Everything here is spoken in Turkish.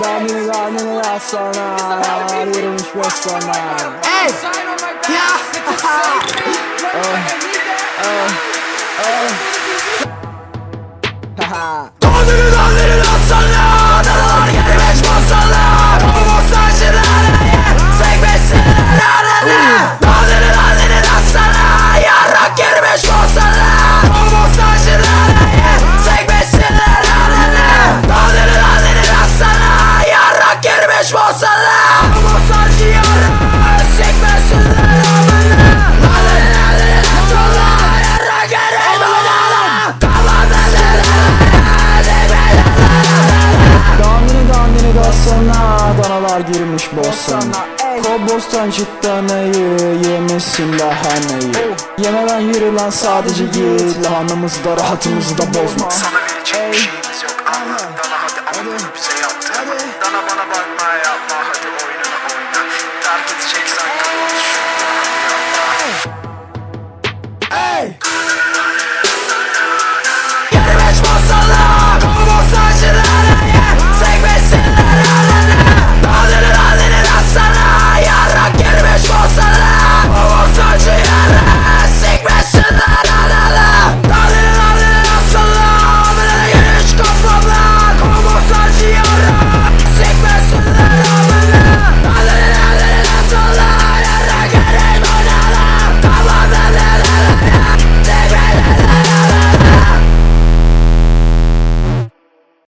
Dandini dandini laf sana Yürümüş boş sana Ey! Ya! Haha Dandini dandini atsana Danalar Saçlarına Sekmesinler arana Dandini dandini atsana Yarrak girmiş masala Dandini dandini da sana Danalar girmiş bostana Kobostan ciddanayı Yemesin lahanayı. Yemeden yürü lan sadece git. Lahanamızı da rahatımızı da bozma. Sana bir